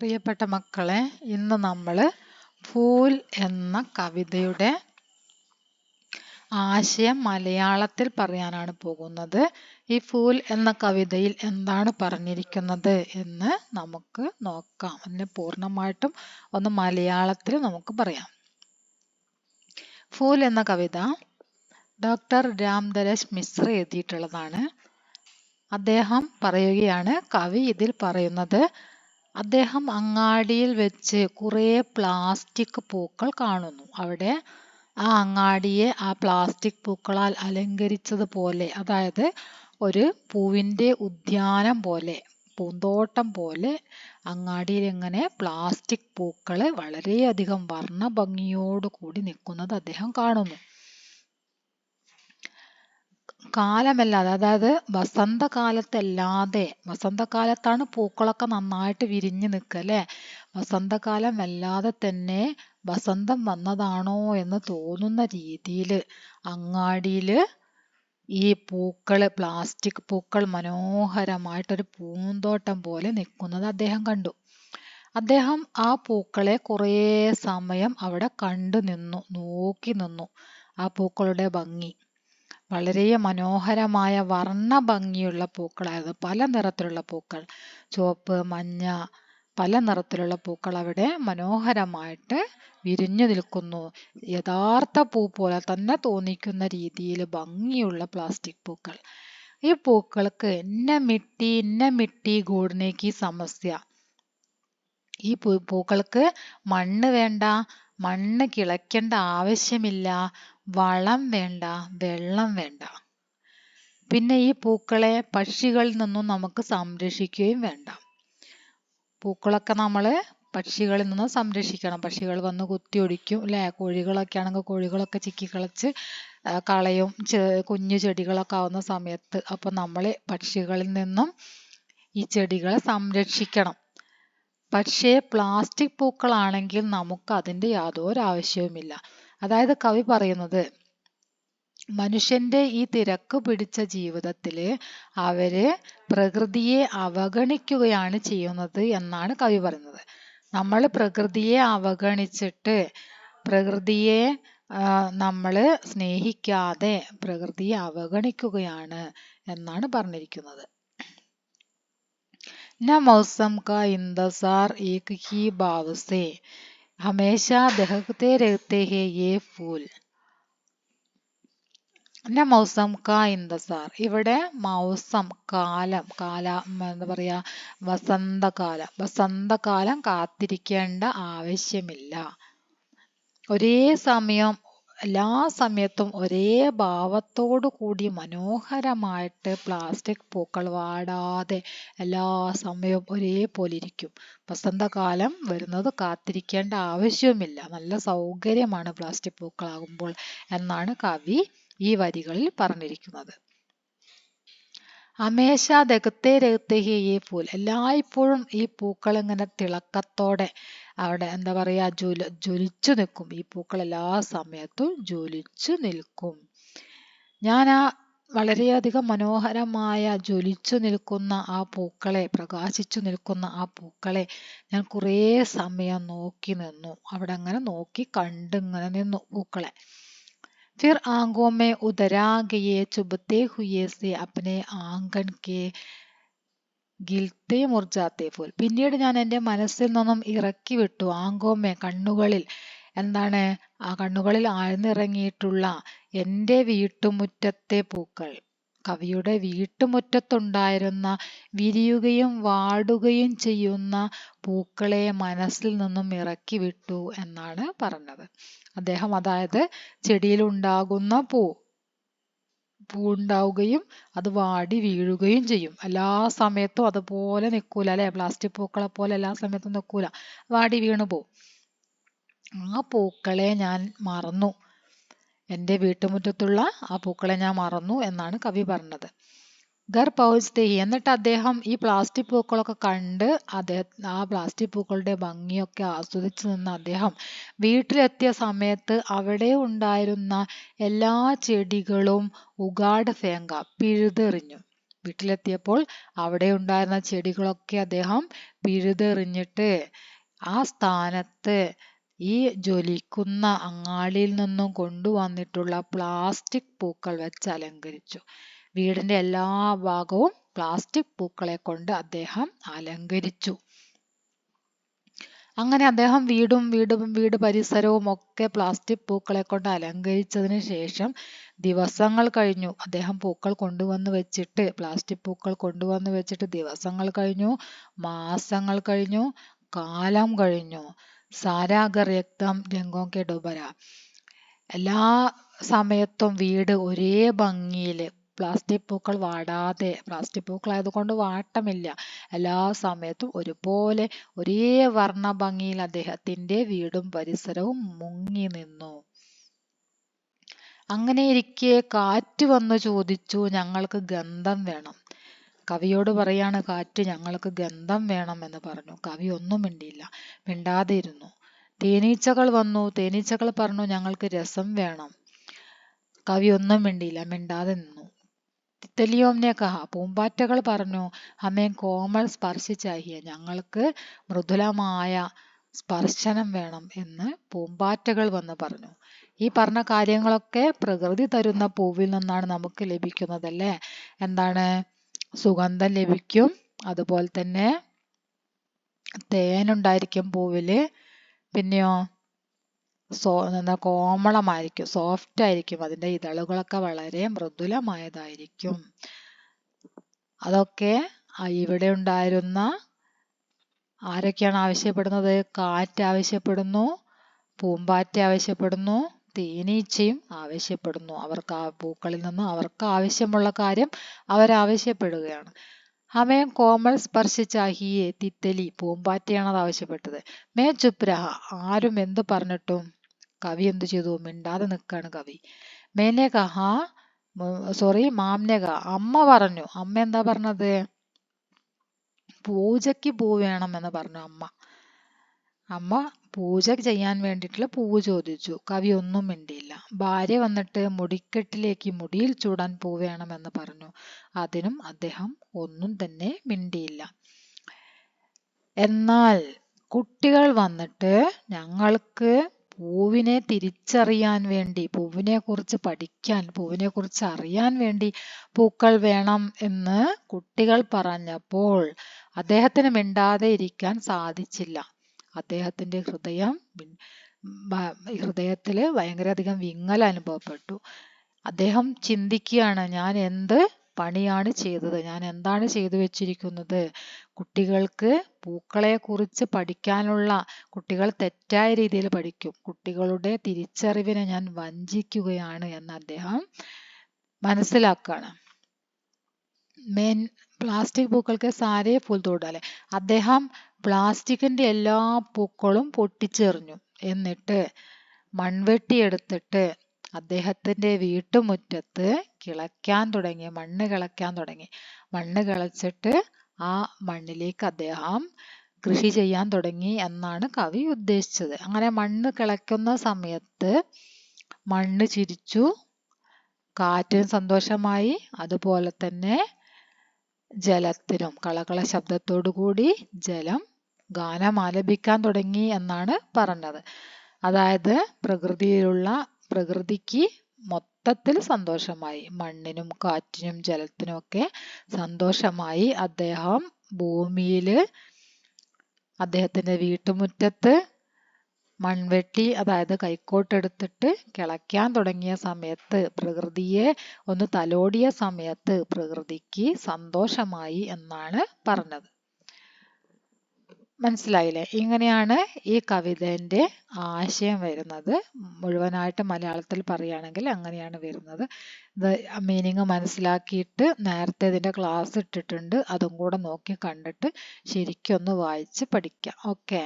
പ്രിയപ്പെട്ട മക്കളെ ഇന്ന് നമ്മൾ ഫൂൽ എന്ന കവിതയുടെ ആശയം മലയാളത്തിൽ പറയാനാണ് പോകുന്നത്. ഈ ഫൂൽ എന്ന കവിതയിൽ എന്താണ് പറഞ്ഞിരിക്കുന്നത് എന്ന് നമുക്ക് നോക്കാം. അതിനെ പൂർണമായിട്ടും ഒന്ന് മലയാളത്തിൽ നമുക്ക് പറയാം. ഫൂൽ എന്ന കവിത ഡോക്ടർ രാംദരേശ് മിശ്ര എഴുതിയിട്ടുള്ളതാണ്. അദ്ദേഹം പറയുകയാണ് കവി ഇതിൽ പറയുന്നത് അദ്ദേഹം അങ്ങാടിയിൽ വെച്ച് കുറേ പ്ലാസ്റ്റിക് പൂക്കൾ കാണുന്നു. അവിടെ ആ അങ്ങാടിയെ ആ പ്ലാസ്റ്റിക് പൂക്കളാൽ അലങ്കരിച്ചതുപോലെ അതായത് ഒരു പൂവിന്റെ ഉദ്യാനം പോലെ പൂന്തോട്ടം പോലെ അങ്ങാടിയിൽ ഇങ്ങനെ പ്ലാസ്റ്റിക് പൂക്കൾ വളരെയധികം വർണ കൂടി നിൽക്കുന്നത് അദ്ദേഹം കാണുന്നു. കാലമല്ലാതെ അതായത് വസന്തകാലത്തല്ലാതെ വസന്തകാലത്താണ് പൂക്കളൊക്കെ നന്നായിട്ട് വിരിഞ്ഞു നിൽക്കുക അല്ലേ? വസന്തകാലം അല്ലാതെ തന്നെ വസന്തം വന്നതാണോ എന്ന് തോന്നുന്ന രീതിയിൽ അങ്ങാടിയിൽ ഈ പൂക്കൾ പ്ലാസ്റ്റിക് പൂക്കൾ മനോഹരമായിട്ടൊരു പൂന്തോട്ടം പോലെ നിൽക്കുന്നത് അദ്ദേഹം കണ്ടു. അദ്ദേഹം ആ പൂക്കളെ കുറേ സമയം അവിടെ കണ്ടു നിന്നു നോക്കി നിന്നു ആ പൂക്കളുടെ ഭംഗി. വളരെ മനോഹരമായ വർണ ഭംഗിയുള്ള പൂക്കളായിരുന്നു. പല നിറത്തിലുള്ള പൂക്കൾ ചുവപ്പ് മഞ്ഞ പല നിറത്തിലുള്ള പൂക്കൾ അവിടെ മനോഹരമായിട്ട് വിരിഞ്ഞു നിൽക്കുന്നു. യഥാർത്ഥ പൂ പോലെ തന്നെ തോന്നിക്കുന്ന രീതിയിൽ ഭംഗിയുള്ള പ്ലാസ്റ്റിക് പൂക്കൾ. ഈ പൂക്കൾക്ക് ഇന്ന മിട്ടി ഇന്ന മിട്ടി ഗൂഡിനേക്ക് സമസ്യ. ഈ പൂക്കൾക്ക് മണ്ണ് വേണ്ട മണ്ണ് കിളയ്ക്കേണ്ട ആവശ്യമില്ല. വളം വേണ്ട വെള്ളം വേണ്ട. പിന്നെ ഈ പൂക്കളെ പക്ഷികളിൽ നിന്നും നമുക്ക് സംരക്ഷിക്കുകയും വേണ്ട. പൂക്കളൊക്കെ നമ്മൾ പക്ഷികളിൽ നിന്ന് സംരക്ഷിക്കണം. പക്ഷികൾ വന്ന് കുത്തി ഒടിക്കും അല്ലേ? കോഴികളൊക്കെ ആണെങ്കിൽ കോഴികളൊക്കെ ചിക്കിക്കളച്ച് കളയും കുഞ്ഞു ചെടികളൊക്കെ ആവുന്ന സമയത്ത്. അപ്പം നമ്മൾ പക്ഷികളിൽ നിന്നും ഈ ചെടികളെ സംരക്ഷിക്കണം. പക്ഷേ പ്ലാസ്റ്റിക് പൂക്കളാണെങ്കിൽ നമുക്ക് അതിന്റെ യാതൊരു ആവശ്യവുമില്ല. അതായത് കവി പറയുന്നത് മനുഷ്യന്റെ ഈ തിരക്ക് പിടിച്ച ജീവിതത്തിൽ അവർ പ്രകൃതിയെ അവഗണിക്കുകയാണ് ചെയ്യുന്നത് എന്നാണ് കവി പറയുന്നത്. നമ്മൾ പ്രകൃതിയെ അവഗണിച്ചിട്ട് പ്രകൃതിയെ നമ്മൾ സ്നേഹിക്കാതെ പ്രകൃതിയെ അവഗണിക്കുകയാണ് എന്നാണ് പറഞ്ഞിരിക്കുന്നത്. ന മൗസം കാ ഇന്ദസാർ ഏക് ഹി ബാവസേ हमेशा दहकते रहते हैं ये फूल ന മൗസം ക ഇന്ദസാർ ഇവിടെ മൗസം കാലം കാല എന്താ പറയാ വസന്തകാലം വസന്തകാലം കാത്തിരിക്കേണ്ട ആവശ്യമില്ല ഒരേ സമയം എല്ലാ സമയത്തും ഒരേ ഭാവത്തോടു കൂടി മനോഹരമായിട്ട് പ്ലാസ്റ്റിക് പൂക്കൾ വാടാതെ എല്ലാ സമയവും ഒരേപോലെ ഇരിക്കും. വസന്തകാലം വരുന്നത് കാത്തിരിക്കേണ്ട ആവശ്യവുമില്ല. നല്ല സൗകര്യമാണ് പ്ലാസ്റ്റിക് പൂക്കളാകുമ്പോൾ എന്നാണ് കവി ഈ വരികളിൽ പറഞ്ഞിരിക്കുന്നത്. അമേശ ദഗത്തെ രഗത്തെ ഈ പൂൽ എല്ലായ്പ്പോഴും ഈ പൂക്കൾ ഇങ്ങനെ തിളക്കത്തോടെ അവിടെ എന്താ പറയാ ജ്വല ജ്വലിച്ചു നിൽക്കും ഈ പൂക്കൾ എല്ലാ സമയത്തും ജ്വലിച്ചു നിൽക്കും ഞാൻ ആ വളരെയധികം മനോഹരമായ ജ്വലിച്ചു നിൽക്കുന്ന ആ പൂക്കളെ പ്രകാശിച്ചു നിൽക്കുന്ന ആ പൂക്കളെ ഞാൻ കുറേ സമയം നോക്കി നിന്നു അവിടെ അങ്ങനെ നോക്കി കണ്ടിങ്ങനെ നിന്നു പൂക്കളെ फिर आंखों में उतरा गए चुभते हुए से अपने आंगन के ഗിൽത്തെ മുർജാത്തെ ഫൂൽ പിന്നീട് ഞാൻ എന്റെ മനസ്സിൽ നിന്നും ഇറക്കി വിട്ടു. ആങ്കോമ്മ കണ്ണുകളിൽ. എന്താണ്? ആ കണ്ണുകളിൽ ആഴ്ന്നിറങ്ങിയിട്ടുള്ള എന്റെ വീട്ടുമുറ്റത്തെ പൂക്കൾ. കവിയുടെ വീട്ടുമുറ്റത്തുണ്ടായിരുന്ന വിരിയുകയും വാടുകയും ചെയ്യുന്ന പൂക്കളെ മനസ്സിൽ നിന്നും ഇറക്കി വിട്ടു എന്നാണ് പറഞ്ഞത്. അദ്ദേഹം അതായത് ചെടിയിലുണ്ടാകുന്ന പൂ. പൂ ഉണ്ടാവുകയും അത് വാടി വീഴുകയും ചെയ്യും. എല്ലാ സമയത്തും അതുപോലെ നിൽക്കൂല അല്ലെ? പ്ലാസ്റ്റിക് പൂക്കളെ പോലെ എല്ലാ സമയത്തും നിൽക്കൂല വാടി വീണു പോവും. ആ പൂക്കളെ ഞാൻ മറന്നു. എന്റെ വീട്ടുമുറ്റത്തുള്ള ആ പൂക്കളെ ഞാൻ മറന്നു എന്നാണ് കവി പറഞ്ഞത്. ഗർ പൗജ്തേ എന്നിട്ട് അദ്ദേഹം ഈ പ്ലാസ്റ്റിക് പൂക്കളൊക്കെ കണ്ട് അദ്ദേഹം ആ പ്ലാസ്റ്റിക് പൂക്കളുടെ ഭംഗിയൊക്കെ ആസ്വദിച്ചു നിന്ന് അദ്ദേഹം വീട്ടിലെത്തിയ സമയത്ത് അവിടെ ഉണ്ടായിരുന്ന എല്ലാ ചെടികളും ഉഗാഡ് ഫേങ്ക പിഴുതെറിഞ്ഞു. വീട്ടിലെത്തിയപ്പോൾ അവിടെ ഉണ്ടായിരുന്ന ചെടികളൊക്കെ അദ്ദേഹം പിഴുതെറിഞ്ഞിട്ട് ആ സ്ഥാനത്ത് ഈ ജ്വലിക്കുന്ന അങ്ങാടിയിൽ നിന്നും കൊണ്ടുവന്നിട്ടുള്ള പ്ലാസ്റ്റിക് പൂക്കൾ വെച്ച് അലങ്കരിച്ചു. വീടിന്റെ എല്ലാ ഭാഗവും പ്ലാസ്റ്റിക് പൂക്കളെ കൊണ്ട് അദ്ദേഹം അലങ്കരിച്ചു. അങ്ങനെ അദ്ദേഹം വീടും വീടും വീട് പരിസരവും ഒക്കെ പ്ലാസ്റ്റിക് പൂക്കളെ കൊണ്ട് അലങ്കരിച്ചതിന് ശേഷം ദിവസങ്ങൾ കഴിഞ്ഞു. അദ്ദേഹം പൂക്കൾ കൊണ്ടുവന്ന് വെച്ചിട്ട് പ്ലാസ്റ്റിക് പൂക്കൾ കൊണ്ടുവന്ന് വെച്ചിട്ട് ദിവസങ്ങൾ കഴിഞ്ഞു മാസങ്ങൾ കഴിഞ്ഞു കാലം കഴിഞ്ഞു. സാരാഗർ രക്തം രംഗോ കെ ഡുബര. എല്ലാ സമയത്തും വീട് ഒരേ ഭംഗിയിൽ പ്ലാസ്റ്റിക് പൂക്കൾ വാടാതെ പ്ലാസ്റ്റിക് പൂക്കൾ ആയതുകൊണ്ട് വാട്ടമില്ല. എല്ലാ സമയത്തും ഒരുപോലെ ഒരേ വർണ ഭംഗിയിൽ അദ്ദേഹത്തിന്റെ വീടും പരിസരവും മുങ്ങി നിന്നു. അങ്ങനെ ഇരിക്കെ കാറ്റ് വന്നു ചോദിച്ചു ഞങ്ങൾക്ക് ഗന്ധം വേണം. കവിയോട് പറയാണ് കാറ്റ് ഞങ്ങൾക്ക് ഗന്ധം വേണം എന്ന് പറഞ്ഞു. കവി ഒന്നും മിണ്ടിയില്ല മിണ്ടാതെ ഇരുന്നു തേനീച്ചകൾ വന്നു തേനീച്ചകൾ പറഞ്ഞു ഞങ്ങൾക്ക് രസം വേണം. കവി ഒന്നും മിണ്ടിയില്ല മിണ്ടാതെ നിന്നു. തിത്തലിയോംനെ കഹ പൂമ്പാറ്റകൾ പറഞ്ഞു അമ്മേ കോമൾ സ്പർശിച്ചാഹിയ ഞങ്ങൾക്ക് മൃദുലമായ സ്പർശനം വേണം എന്ന് പൂമ്പാറ്റകൾ വന്ന് പറഞ്ഞു. ഈ പറഞ്ഞ കാര്യങ്ങളൊക്കെ പ്രകൃതി തരുന്ന പൂവിൽ നിന്നാണ് നമുക്ക് ലഭിക്കുന്നതല്ലേ? എന്താണ്? സുഗന്ധം ലഭിക്കും. അതുപോലെ തന്നെ തേനുണ്ടായിരിക്കും പൂവിൽ. പിന്നെയോ? സോ കോമളമായിരിക്കും സോഫ്റ്റ് ആയിരിക്കും അതിന്റെ ഇതളുകളൊക്കെ വളരെ മൃദുലമായതായിരിക്കും. അതൊക്കെ ഇവിടെ ഉണ്ടായിരുന്ന ആരൊക്കെയാണ് ആവശ്യപ്പെടുന്നത്? കാറ്റ് ആവശ്യപ്പെടുന്നു പൂമ്പാറ്റ ആവശ്യപ്പെടുന്നു തേനീച്ചയും ആവശ്യപ്പെടുന്നു. അവർക്ക് ആ പൂക്കളിൽ നിന്ന് അവർക്ക് ആവശ്യമുള്ള കാര്യം അവരാവശ്യപ്പെടുകയാണ് ഹമേം കോമൾ സ്പർശിച്ചാഹിയെ തിത്തലി പൂമ്പാറ്റയാണ് അത് ആവശ്യപ്പെട്ടത്. മേ ചുപ്രഹ ആരും എന്ത് പറഞ്ഞിട്ടും കവി എന്ത് ചെയ്തു? മിണ്ടാതെ നിൽക്കുകയാണ് കവി. മേനെ ഹാ സോറി മാംനെ കഹ അമ്മ പറഞ്ഞു. അമ്മ എന്താ പറഞ്ഞത്? പൂജയ്ക്ക് പൂ വേണം എന്ന് പറഞ്ഞു അമ്മ. അമ്മ പൂജ ചെയ്യാൻ വേണ്ടിയിട്ടുള്ള പൂവ് ചോദിച്ചു. കവി ഒന്നും മിണ്ടിയില്ല. ഭാര്യ വന്നിട്ട് മുടിക്കെട്ടിലേക്ക് മുടിയിൽ ചൂടാൻ പൂ വേണമെന്ന് പറഞ്ഞു. അതിനും അദ്ദേഹം ഒന്നും തന്നെ മിണ്ടിയില്ല. എന്നാൽ കുട്ടികൾ വന്നിട്ട് ഞങ്ങൾക്ക് പൂവിനെ തിരിച്ചറിയാൻ വേണ്ടി പൂവിനെ കുറിച്ച് പഠിക്കാൻ പൂവിനെ കുറിച്ച് അറിയാൻ വേണ്ടി പൂക്കൾ വേണം എന്ന് കുട്ടികൾ പറഞ്ഞപ്പോൾ അദ്ദേഹത്തിന് മിണ്ടാതെ ഇരിക്കാൻ സാധിച്ചില്ല. അദ്ദേഹത്തിന്റെ ഹൃദയം ഹൃദയത്തിൽ ഭയങ്കരധികം വിങ്ങൽ അനുഭവപ്പെട്ടു. അദ്ദേഹം ചിന്തിക്കുകയാണ് ഞാൻ എന്ത് പണിയാണ് ചെയ്തത്? ഞാൻ എന്താണ് ചെയ്തു വെച്ചിരിക്കുന്നത്? കുട്ടികൾക്ക് പൂക്കളെ കുറിച്ച് പഠിക്കാനുള്ള കുട്ടികൾ തെറ്റായ രീതിയിൽ പഠിക്കും. കുട്ടികളുടെ തിരിച്ചറിവിനെ ഞാൻ വഞ്ചിക്കുകയാണ് എന്ന് അദ്ദേഹം മനസ്സിലാക്കുകയാണ് മെയിൻ പ്ലാസ്റ്റിക് പൂക്കൾക്ക് സാരേ ഫുൾ തോടാലെ അദ്ദേഹം പ്ലാസ്റ്റിക്കിന്റെ എല്ലാ പൂക്കളും പൊട്ടിച്ചെറിഞ്ഞു. എന്നിട്ട് മൺവെട്ടി എടുത്തിട്ട് അദ്ദേഹത്തിന്റെ വീട്ടുമുറ്റത്ത് കിളയ്ക്കാൻ തുടങ്ങി മണ്ണ് കിളയ്ക്കാൻ തുടങ്ങി. മണ്ണ് കിളച്ചിട്ട് ആ മണ്ണിലേക്ക് അദ്ദേഹം കൃഷി ചെയ്യാൻ തുടങ്ങി എന്നാണ് കവി ഉദ്ദേശിച്ചത്. അങ്ങനെ മണ്ണ് കിളയ്ക്കുന്ന സമയത്ത് മണ്ണ് ചിരിച്ചു കാറ്റിന് സന്തോഷമായി. അതുപോലെ തന്നെ ജലത്തിനും കളകള ശബ്ദത്തോടു കൂടി ജലം ഗാനം ആലപിക്കാൻ തുടങ്ങി എന്നാണ് പറഞ്ഞത്. അതായത് പ്രകൃതിയിലുള്ള പ്രകൃതിക്ക് മൊത്തത്തിൽ സന്തോഷമായി. മണ്ണിനും കാറ്റിനും ജലത്തിനും ഒക്കെ സന്തോഷമായി. അദ്ദേഹം ഭൂമിയിൽ അദ്ദേഹത്തിന്റെ വീട്ടുമുറ്റത്ത് മൺവെട്ടി അതായത് കൈക്കോട്ടെടുത്തിട്ട് കിളയ്ക്കാൻ തുടങ്ങിയ സമയത്ത് പ്രകൃതിയെ ഒന്ന് തലോടിയ സമയത്ത് പ്രകൃതിക്ക് സന്തോഷമായി എന്നാണ് പറഞ്ഞത്. മനസ്സിലായില്ലേ? ഇങ്ങനെയാണ് ഈ കവിതേന്റെ ആശയം വരുന്നത്. മുഴുവനായിട്ട് മലയാളത്തിൽ പറയുകയാണെങ്കിൽ അങ്ങനെയാണ് വരുന്നത്. ഇത് മീനിങ് മനസ്സിലാക്കിയിട്ട് നേരത്തെ ഇതിന്റെ ക്ലാസ് ഇട്ടിട്ടുണ്ട്. അതും കൂടെ നോക്കി കണ്ടിട്ട് ശരിക്കൊന്ന് വായിച്ച് പഠിക്കാം. ഓക്കെ